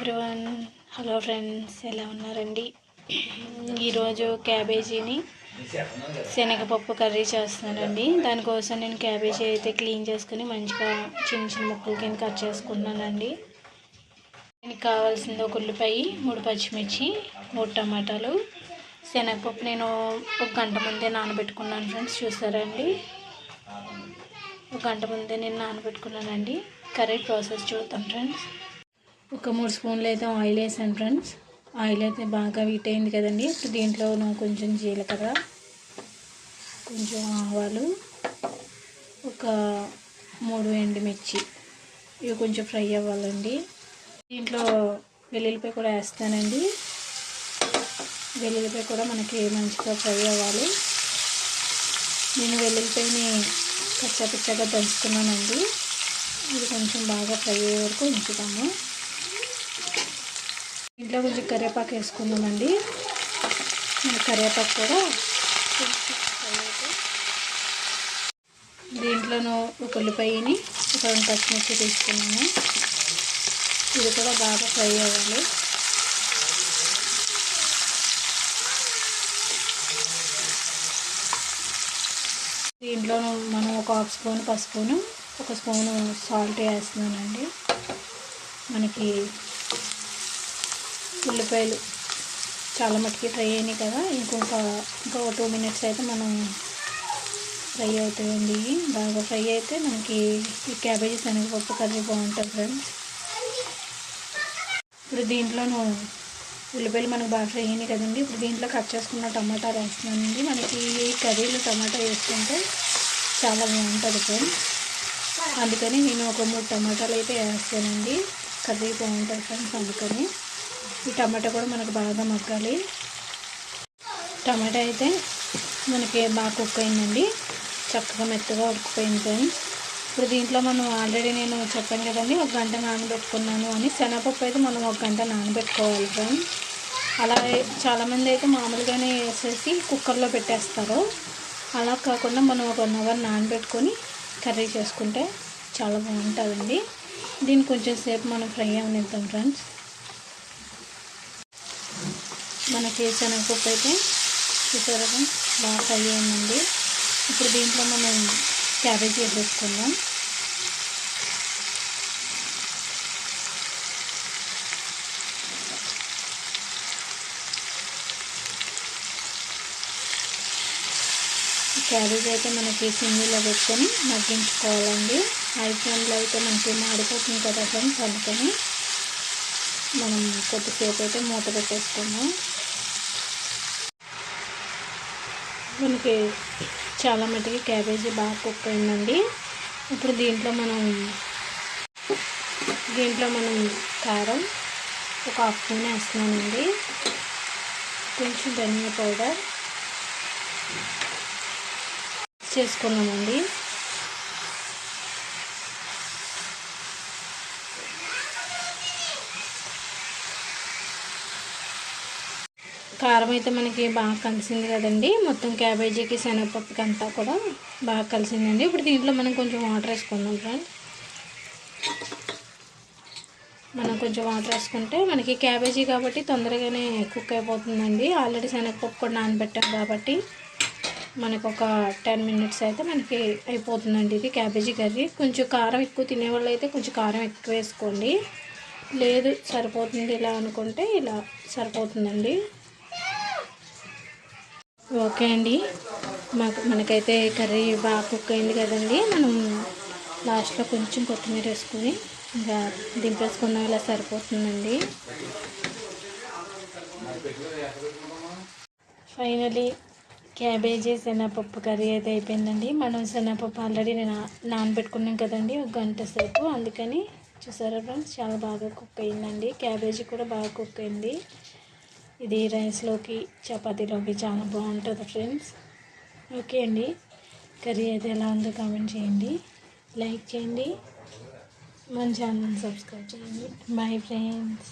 Everyone hello friends ఎలా ఉన్నారండి? ఈరోజు క్యాబేజీని శనగపప్పు కర్రీ చేస్తున్నానండి. దానికోసం నేను క్యాబేజీ అయితే క్లీన్ చేసుకుని మంచిగా చిన్న చిన్న ముక్కలు కింద కట్ చేసుకుంటున్నానండి దీనికి కావాల్సింది ఒక ఉల్లిపాయ మూడు పచ్చిమిర్చి మూడు టమాటాలు. శనగపప్పు నేను ఒక గంట ముందే నానబెట్టుకున్నాను ఫ్రెండ్స్ చూసారండి? ఒక గంట ముందే నేను నానబెట్టుకున్నానండి. కర్రీ ప్రాసెస్ చూద్దాం ఫ్రెండ్స్. ఒక మూడు స్పూన్లు అయితే ఆయిల్ వేసాను ఫ్రెండ్స్. ఆయిల్ అయితే బాగా వీట్ అయింది కదండి. ఇప్పుడు దీంట్లో కొంచెం జీలకర్ర కొంచెం ఆవాలు ఒక మూడు ఎండుమిర్చి. ఇవి కొంచెం ఫ్రై అవ్వాలండి. దీంట్లో వెల్లుల్లిపాయ కూడా వేస్తానండి. వెల్లుల్లిపాయ కూడా మనకి మంచిగా ఫ్రై అవ్వాలి. నేను వెల్లుల్లిపాయని కచ్చాపిచ్చగా దంచుకున్నానండి. ఇది కొంచెం బాగా ఫ్రై అయ్యే వరకు ఉంచుతాము ఇంట్లో కొంచెం కరివేపాకు వేసుకుందామండి. కరివేపాకు కూడా దీంట్లోనూ ఒక ఉల్లిపాయని ఒక రెండు పచ్చిమిర్చి తీసుకున్నాము. ఇది కూడా బాగా ఫ్రై అవ్వాలి. దీంట్లో మనం ఒక హాఫ్ స్పూన్ పసుపును ఒక స్పూను సాల్ట్ వేస్తున్నానండి. మనకి ఉల్లిపాయలు చాలా మటుకి ఫ్రై అయినాయి కదా. ఇంకొక ఇంకొక టూ మినిట్స్ అయితే మనం ఫ్రై అవుతాయండి. బాగా ఫ్రై అయితే మనకి ఈ క్యాబేజీ శనగపప్పు కర్రీ బాగుంటుంది ఫ్రెండ్స్. ఇప్పుడు దీంట్లోనూ ఉల్లిపాయలు మనకు బాగా ఫ్రై అయినాయి కదండి. ఇప్పుడు దీంట్లో కట్ చేసుకున్న టమాటాలు వేస్తున్నానండి. మనకి ఈ కర్రీలో టమాటా వేసుకుంటే చాలా బాగుంటుంది ఫ్రెండ్స్. అందుకని నేను ఒక మూడు టమాటాలు అయితే వేస్తానండి. కర్రీ బాగుంటుంది ఫ్రెండ్స్ అందుకని. ఈ టమాటా కూడా మనకు బాగా మగ్గాలి. టమాటా అయితే మనకి బాగా కుక్ అయిందండి. చక్కగా మెత్తగా ఉడికిపోయింది ఫ్రెండ్స్. ఇప్పుడు దీంట్లో మనం ఆల్రెడీ నేను చెప్పాను కదండి ఒక గంట నానబెట్టుకున్నాను అని. శనగపప్పు అయితే మనం ఒక గంట నానబెట్టుకోవాలి ఫ్రెండ్స్. అలా చాలామంది అయితే మామూలుగానే వేసేసి కుక్కర్లో పెట్టేస్తారు. అలా కాకుండా మనం ఒక వన్ అవర్ నానబెట్టుకొని కర్రీ చేసుకుంటే చాలా బాగుంటుందండి. దీన్ని కొంచెం సేపు మనం ఫ్రై అవనిద్దాం ఫ్రెండ్స్. మనకి శనగపప్పు అయితే చూసారా బాగా ఫ్రై అయిందండి. ఇప్పుడు దీంట్లో మనం క్యాబేజీ వేసుకుందాం క్యాబేజ్ అయితే మనకి సింగిల్లో పెట్టుకొని మగ్గించుకోవాలండి. ఐఫోన్లో అయితే మనకి మాడిపోతుంది కదా ఫ్రెండ్స్ అందుకని మనం కొద్దిసేపు అయితే మూత పెట్టేసుకున్నాం మనకి చాలా మటుకి క్యాబేజీ బాగా కుక్ అయిందండి. ఇప్పుడు దీంట్లో మనం దీంట్లో మనం కారం ఒక హాఫ్ స్పూన్ వేస్తున్నామండి కొంచెం ధనియా పౌడర్ చేసుకున్నామండి. కారం అయితే మనకి బాగా కలిసింది కదండి. మొత్తం క్యాబేజీకి శనగపప్పుకి అంతా కూడా బాగా కలిసిందండి. ఇప్పుడు దీంట్లో మనం కొంచెం వాటర్ వేసుకుందాం ఫ్రెండ్. మనం కొంచెం వాటర్ వేసుకుంటే మనకి క్యాబేజీ కాబట్టి తొందరగానే కుక్ అయిపోతుందండి. ఆల్రెడీ శనగపప్పు కూడా నానబెట్టాం కాబట్టి మనకు ఒక టెన్ మినిట్స్ అయితే మనకి అయిపోతుందండి ఇది క్యాబేజీ కర్రీ. కొంచెం కారం ఎక్కువ తినేవాళ్ళు అయితే కొంచెం కారం ఎక్కువ వేసుకోండి. లేదు సరిపోతుంది ఇలా అనుకుంటే ఇలా సరిపోతుందండి. ఓకే అండి. మాకు మనకైతే కర్రీ బాగా కుక్ అయింది కదండి. మనం లాస్ట్లో కొంచెం కొత్తిమీర వేసుకొని ఇంకా దింపేసుకున్న ఇలా సరిపోతుందండి. ఫైనలీ క్యాబేజీ శనగపప్పు కర్రీ అయితే అయిపోయిందండి. మనం శనగపప్పు ఆల్రెడీ నేను నానబెట్టుకున్నాం కదండి ఒక గంట సేపు. అందుకని చూసారా ఫ్రెండ్స్ చాలా బాగా కుక్ అయిందండి. క్యాబేజీ కూడా బాగా కుక్ అయింది. ఇది రైస్లోకి చపాతీలోకి చాలా బాగుంటుంది ఫ్రెండ్స్. ఓకే అండి. కర్రీ అయితే ఎలా ఉందో కామెంట్ చేయండి. లైక్ చేయండి. మన ఛానల్ సబ్స్క్రైబ్ చేయండి. Bye friends.